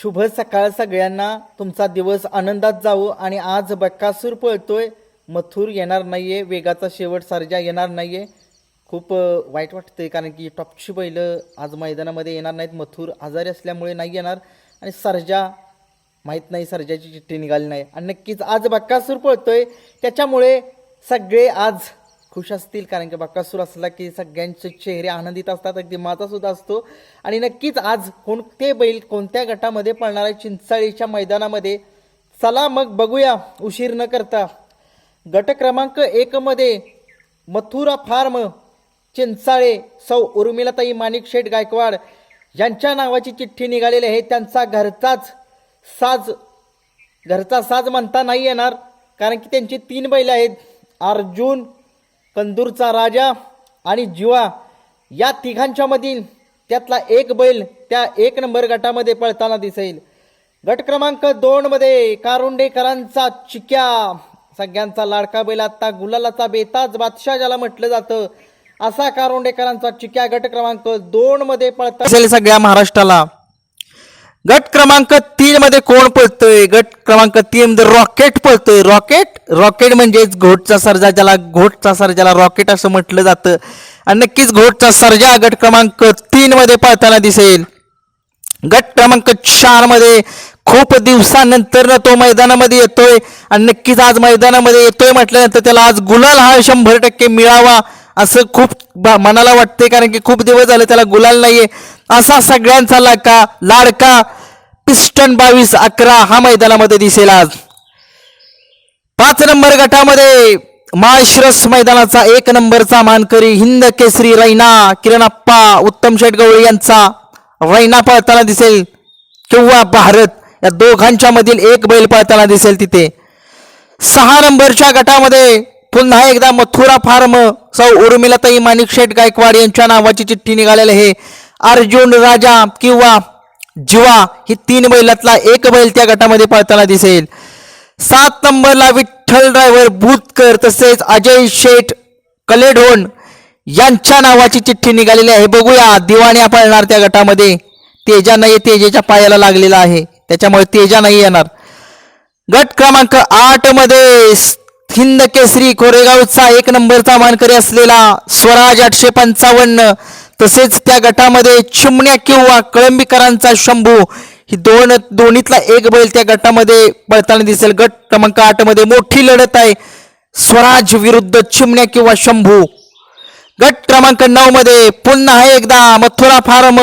शुभ सकाळ सगळ्यांना. तुमचा दिवस आनंदात जावो आणि आज बक्कासूर पळतोय. मथुर येणार नाहीये वेगाचा शेवट सर्जा येणार नाहीये. खूप वाईट वाटतंय कारण की टॉपची बैलं आज मैदानामध्ये येणार नाहीत. मथुर आजारी असल्यामुळे नाही येणार. आणि सर्जा माहीत नाही सर्जाची चिठ्ठी निघाली नाही. आणि नक्कीच आज बक्कासूर पळतोय. त्याच्यामुळे सगळे आज खुश असतील कारण की बक्कासूर असला की सगळ्यांचे चेहरे आनंदित असतात अगदी माझा सुद्धा असतो. आणि नक्कीच आज कोणते बैल कोणत्या गटामध्ये पळणार आहे चिंचाळीच्या मैदानामध्ये? चला मग बघूया उशीर न करता. गट क्रमांक एक मध्ये मथुरा फार्म चिंचाळे सौ उर्मिलाताई माणिक शेठ गायकवाड यांच्या नावाची चिठ्ठी निघालेली आहे. त्यांचा घरचाच साज घरचा साज म्हणता नाही येणार कारण की त्यांची तीन बैल आहेत. अर्जुन कंदूरचा राजा आणि जिवा या तिघांच्या मधील त्यातला एक बैल त्या एक नंबर गटामध्ये पळताना दिसेल. गट क्रमांक दोन मध्ये कारुंडेकरांचा चिक्या. सगळ्यांचा लाडका बैल आता गुलालाचा बेताज बादशाह ज्याला म्हटलं जातं असा कारुंडेकरांचा चिक्या गट क्रमांक दोन मध्ये पळता दिसेल सगळ्या महाराष्ट्राला. गट क्रमांक तीन मध्ये कोण पळतोय? गट क्रमांक तीन मध्ये रॉकेट पळतोय. रॉकेट? रॉकेट म्हणजेच घोटचा सर्जा ज्याला घोटचा सर्जाला रॉकेट असं म्हटलं जातं. आणि नक्कीच घोटचा सर्जा गट क्रमांक तीन मध्ये पळताना दिसेल. गट क्रमांक चारमध्ये खूप दिवसानंतर तो मैदानामध्ये येतोय. आणि नक्कीच आज मैदानामध्ये येतोय म्हटल्यानंतर त्याला आज गुलाल हा शंभर टक्के मिळावा. असं खूप मनाला वाटते कारण की खूप दिवस झाले त्याला गुलाल नाहीये. असा सगळ्यांचा लाका लाडका पिस्टन बावीस अकरा हा मैदानामध्ये दिसेल आज. पाच नंबर गटामध्ये माळशिरस मैदानाचा एक नंबरचा मानकरी हिंद केसरी रैना किरणप्पा उत्तम शेटगवळी यांचा रैना पळताना दिसेल. किंवा भारत या दोघांच्या मधील एक बैल पळताना दिसेल तिथे. सहा नंबरच्या गटामध्ये पुन्हा एकदा मथुरा फार्म सौ उर्मिलाताई माणिक शेठ गायकवाड यांच्या नावाची चिठ्ठी निघालेली आहे. अर्जुन राजा किंवा जीवा ही तीन बैलातला एक बैल त्या गटामध्ये पळताना दिसेल. सात नंबरला विठ्ठल ड्रायव्हर भूतकर तसेच अजय शेठ कलेढोण यांच्या नावाची चिठ्ठी निघालेली आहे. बघूया दिवाण्या पळणार त्या गटामध्ये. तेजा नाही तेजेच्या पायाला लागलेला आहे. त्याच्यामुळे तेजा नाही येणार. गट क्रमांक आठमध्ये हिंद केसरी कोरेगावचा एक नंबरचा मानकरी असलेला स्वराज आठशे पंचावन्न तसेच त्या गटामध्ये चिमण्या किंवा कळंबीकरांचा शंभू ही दोन दोन्हीतला एक बैल त्या गटामध्ये पळताना दिसेल. गट क्रमांक आठमध्ये मोठी लढत आहे. स्वराज विरुद्ध चिमण्या किंवा शंभू. गट क्रमांक नऊ मध्ये पुन्हा एकदा मथुरा फार्म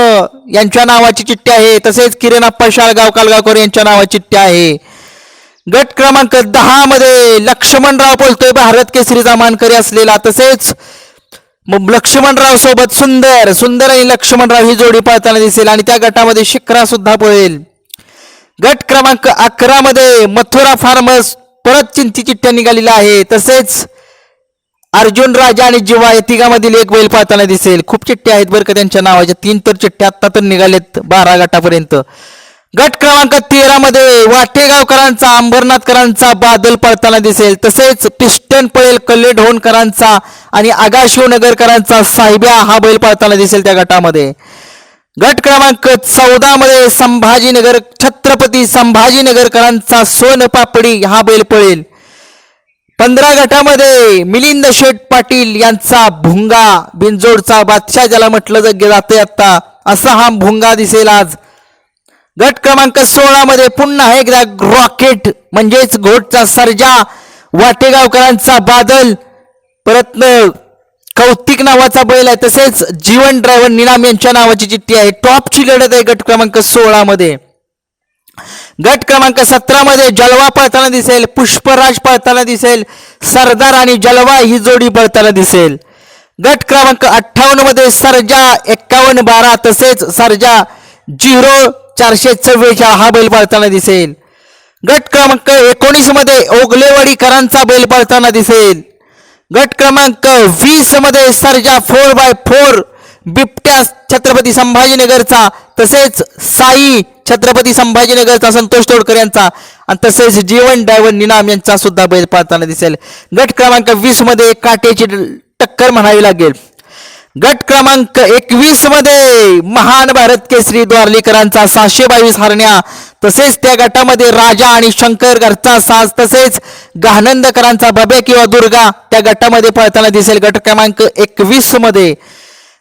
यांच्या नावाची चिठ्ठी आहे. तसेच किरणा पशाळगाव कालगावकर यांच्या नावाची चिठ्ठी आहे. गट क्रमांक दहा मध्ये लक्ष्मणराव बोलतोय. भारत केसरीचा मानकरी असलेला तसेच लक्ष्मणराव सोबत सुंदर सुंदर आणि लक्ष्मणराव ही जोडी पळताना दिसेल आणि त्या गटामध्ये शिखरा सुद्धा पळेल. गट क्रमांक अकरा मध्ये मथुरा फार्मस परत चिंती चिठ्ठ्या निघालेल्या आहे तसेच अर्जुन राजा आणि जिवा या तिघामधील एक बैल पाहताना दिसेल. खूप चिठ्ठ्या आहेत बरं का त्यांच्या नावाच्या. तीन तर चिठ्ठ्या आत्ता तर निघालेत बारा गटापर्यंत. गट क्रमांक तेरा मध्ये वाटेगावकरांचा अंबरनाथकरांचा बादल पळताना दिसेल. तसेच पिस्टन पळेल कल्ले ढोणकरांचा आणि आगाशिव नगरकरांचा साहेब्या हा बैल पळताना दिसेल त्या गटामध्ये. गट क्रमांक चौदा मध्ये संभाजीनगर छत्रपती संभाजीनगरकरांचा सोन पापडी हा बैल पळेल. पंधरा गटामध्ये मिलिंद शेठ पाटील यांचा भुंगा बिंजोडचा बादशाह ज्याला म्हटलं जग जाते आता असा हा भुंगा दिसेल आज. गट क्रमांक सोळा मध्ये पुन्हा एकदा रॉकेट म्हणजेच घोटचा सर्जा वाटेगावकरांचा बादल परत कौतिक नावाचा बैल आहे तसेच जीवन ड्रायव्हर निनाम यांच्या नावाची चिठ्ठी आहे. टॉपची लढत आहे गट क्रमांक सोळा मध्ये गट क्रमांक सतरा मध्ये जलवा पळताना दिसेल पुष्पराज पळताना दिसेल सरदार आणि जलवा ही जोडी पळताना दिसेल. गट क्रमांक अठ्ठावन्नमध्ये सरजा एक्कावन्न बारा तसेच सरजा झिरो चारशे चव्वेचाळ हा बैल पळताना दिसेल. गट क्रमांक एकोणीसमध्ये ओगलेवाडीकरांचा बैल पळताना दिसेल. गट क्रमांक वीसमध्ये सर्जा फोर बाय फोर बिबट्या छत्रपती संभाजीनगरचा तसेच साई छत्रपती संभाजीनगरचा संतोष तोडकर यांचा आणि तसेच जीवन ड्रायव्हर निनाम यांचा सुद्धा बैल पाळताना दिसेल. गट क्रमांक वीसमध्ये काटेची टक्कर म्हणावी लागेल. गट क्रमांक एकवीसमध्ये महान भारत केसरी द्वारलीकरांचा सहाशे बावीस हरण्या. तसेच त्या गटामध्ये राजा आणि शंकर घरचा साज तसेच गहानंदकरांचा बबे किंवा दुर्गा त्या गटामध्ये पळताना दिसेल. गट क्रमांक एकवीसमध्ये.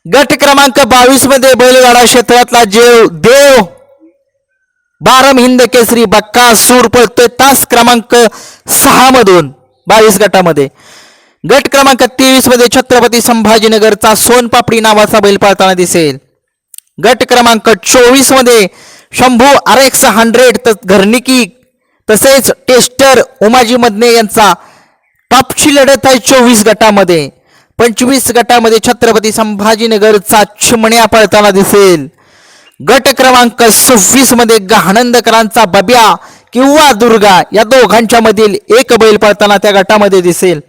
गट क्रमांक बावीसमध्ये बैलगाडा क्षेत्रातला जेव देव बारम हिंद केसरी बक्का सूर पळतोय तास क्रमांक सहा मधून बावीस गटामध्ये. गट क्रमांक तेवीसमध्ये छत्रपती संभाजीनगरचा सोनपापडी नावाचा बैल पाळताना दिसेल. गट क्रमांक चोवीसमध्ये शंभू आर एक्स हंड्रेड घरनिकी तसेच टेस्टर उमाजी मदने यांचा टॉपची लढत आहे चोवीस गटामध्ये. पंचवीस गटामध्ये छत्रपती संभाजीनगरचा चिमण्या पळताना दिसेल. गट क्रमांक सव्वीसमध्ये गहानंदकरांचा बब्या किंवा दुर्गा या दोघांच्या मधील एक बैल पळताना त्या गटामध्ये दिसेल.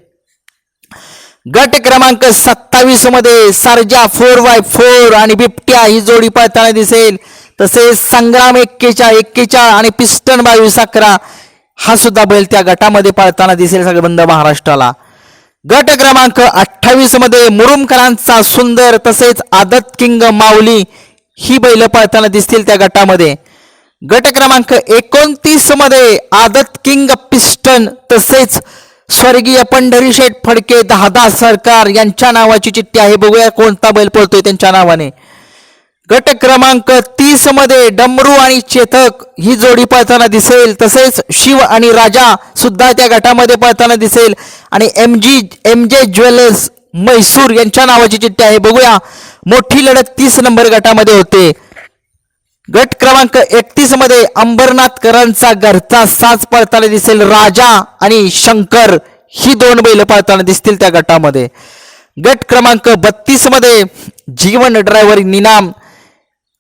गट क्रमांक सत्तावीसमध्ये सर्जा फोर बाय फोर आणि बिबट्या ही जोडी पळताना दिसेल. तसेच संग्राम एक्केच्या एक्केच्या आणि पिस्टन बावीस अकरा हा सुद्धा बैल त्या गटामध्ये पळताना दिसेल सगळं बंद महाराष्ट्राला. गट क्रमांक अठ्ठावीसमध्ये मुरुमकरांचा सुंदर तसेच आदत किंग माऊली ही बैल पळताना दिसतील त्या गटामध्ये. गट क्रमांक एकोणतीसमध्ये आदत किंग पिस्टन तसेच स्वर्गीय पंढरी शेठ फडके दहादा सरकार यांच्या नावाची चिठ्ठी आहे. बघूया कोणता बैल पळतोय त्यांच्या नावाने. गट क्रमांक तीसमध्ये डमरू आणि चेतक ही जोडी पळताना दिसेल. तसेच शिव आणि राजा सुद्धा त्या गटामध्ये पळताना दिसेल. आणि M G M J jewellers Mysore यांच्या नावाची चिठ्ठी आहे. बघूया. मोठी लढत तीस नंबर गटामध्ये होते. गट क्रमांक एकतीसमध्ये अंबरनाथकरांचा घरचा साज पळताना दिसेल राजा आणि शंकर. ही दोन बैल पळताना दिसतील त्या गटामध्ये. गट क्रमांक बत्तीसमध्ये जीवन ड्रायव्हर निनाम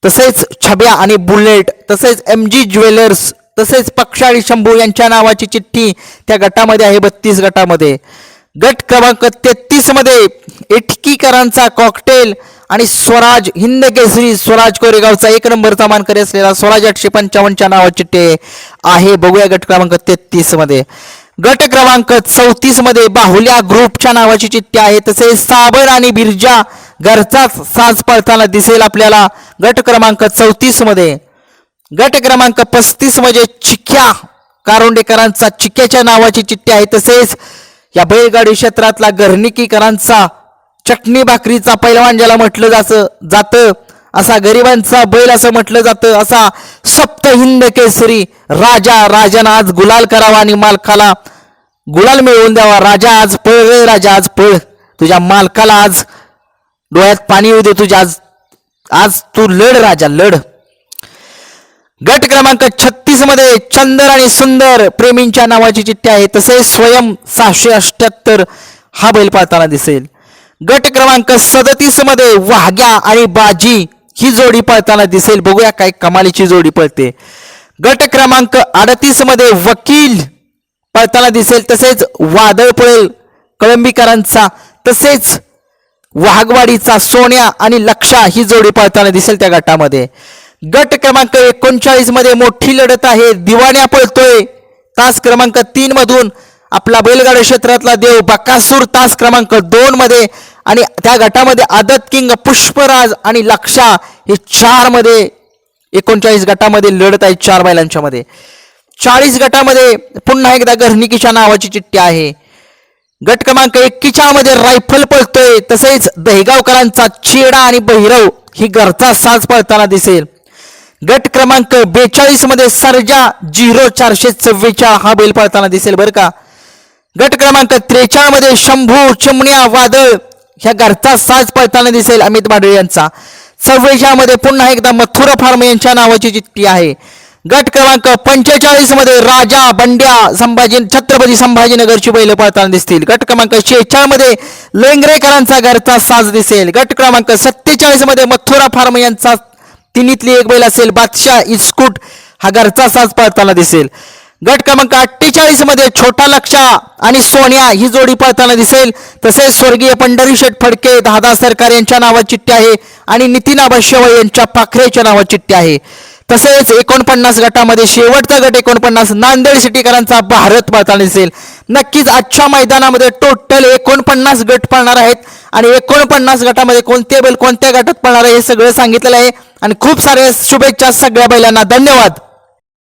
तसेच छब्या आणि बुलेट तसेच एम जी ज्वेलर्स तसेच पक्ष आणि शंभू यांच्या नावाची चिठ्ठी त्या गटामध्ये आहे बत्तीस गटामध्ये. गट क्रमांक तेहतीसमध्ये इटकीकरांचा कॉकटेल आणि स्वराज हिंद केसरी स्वराज कोरेगावचा एक नंबरचा मानकरी असलेला स्वराज आठशे पंचावन्नच्या नावाची टे आहे. बघूया गट क्रमांक तेहतीसमध्ये गट क्रमांक चौतीसमध्ये बाहुल्या ग्रुपच्या नावाची चिठ्ठी आहे तसेच साबर आणि बिरजा घरचाच साज पळताना दिसेल आपल्याला गट क्रमांक चौतीसमध्ये गट क्रमांक पस्तीसमध्ये चिख्या कारोंडेकरांचा चिक्याच्या नावाची चिठ्ठी आहे तसेच या बैलगाडी क्षेत्रातला गर्निकीकरांचा चटणी भाकरीचा पैलवान ज्याला म्हटलं जातं जातं असा गरिबांचा बैल असं म्हटलं जातं असा सप्त हिंद केसरी राजा राजानं आज गुलाल करावा आणि मालकाला गुलाल मिळवून द्यावा. राजा आज पळ रे राजा आज पळ. तुझ्या मालकाला आज डोळ्यात पाणी येऊ दे तुझ्या आज आज तू लढ राजा लढ. गट क्रमांक छत्तीसमध्ये चंदर आणि सुंदर प्रेमींच्या नावाची चिठ्ठी आहे. तसेच स्वयं सहाशे अष्ट्याहत्तर हा बैल पाळताना दिसेल. गट क्रमांक सदतीसमध्ये वाघ्या आणि बाजी ही जोडी पळताना दिसेल. बघूया काय कमालीची जोडी पळते. गट क्रमांक अडतीसमध्ये वकील पळताना दिसेल. तसेच वादळ पळेल कळंबीकरांचा. तसेच वाघवाडीचा सोन्या आणि लक्षा ही जोडी पळताना दिसेल त्या गटामध्ये. गट क्रमांक एकोणचाळीसमध्ये मोठी लढत आहे. दिवाण्या पळतोय. तास क्रमांक तीन मधून आपला बैलगाडा क्षेत्रातला देव बकासूर. तास क्रमांक दोन मध्ये आणि त्या गटामध्ये आदत किंग पुष्पराज आणि लक्षा हे चारमध्ये एकोणचाळीस गटामध्ये लढत आहेत चार बैलांच्या मध्ये चाळीस गटामध्ये पुन्हा एकदा घरणिकीच्या नावाची चिठ्ठी आहे. गट क्रमांक एक्कीच्या मध्ये रायफल पळतोय तसेच दहेगावकरांचा चेडा आणि बहिरव ही घरचा साज पळताना दिसेल. गट क्रमांक बेचाळीसमध्ये सर्जा झिरो चारशे चव्वेचाळ हा बैल पळताना दिसेल बरं का. गट क्रमांक त्रेचाळमध्ये शंभू चिमण्या वादळ ह्या घरचा साज पळताना दिसेल अमित माडळे यांचा. सव्वेचाळमध्ये पुन्हा एकदा मथुरा फार्म यांच्या नावाची चिठ्ठी आहे. गट क्रमांक पंचेचाळीसमध्ये राजा बंड्या संभाजी छत्रपती संभाजीनगरची बैल पळताना दिसतील. गट क्रमांक शेहेचाळमध्ये लेंगरेकरांचा घरचा साज दिसेल. गट क्रमांक सत्तेचाळीसमध्ये मथुरा फार्म यांचा तिन्हीतली एक बैल असेल. बादशाह इस्कूट हा घरचा साज पळताना दिसेल. गट क्रमांक अठ्ठेचाळीसमध्ये छोटा लक्षा आणि सोन्या ही जोडी पळताना दिसेल. तसेच स्वर्गीय पंढरी शेठ फडके दादा सरकार यांच्या नावात चिठ्ठी आहे आणि नितीन आबा यांच्या पाखरेच्या नावात चिठ्ठी आहे. तसेच एकोणपन्नास गटामध्ये शेवटचा गट एकोणपन्नास नांदेड सिटीकरांचा भारत पळताना दिसेल. नक्कीच आजच्या मैदानामध्ये टोटल एकोणपन्नास गट पळणार आहेत आणि एकोणपन्नास गटामध्ये कोणते बैल कोणत्या गटात पळणार आहे हे सगळं सांगितलेलं आहे. आणि खूप सारे शुभेच्छा सगळ्या बैलांना. धन्यवाद.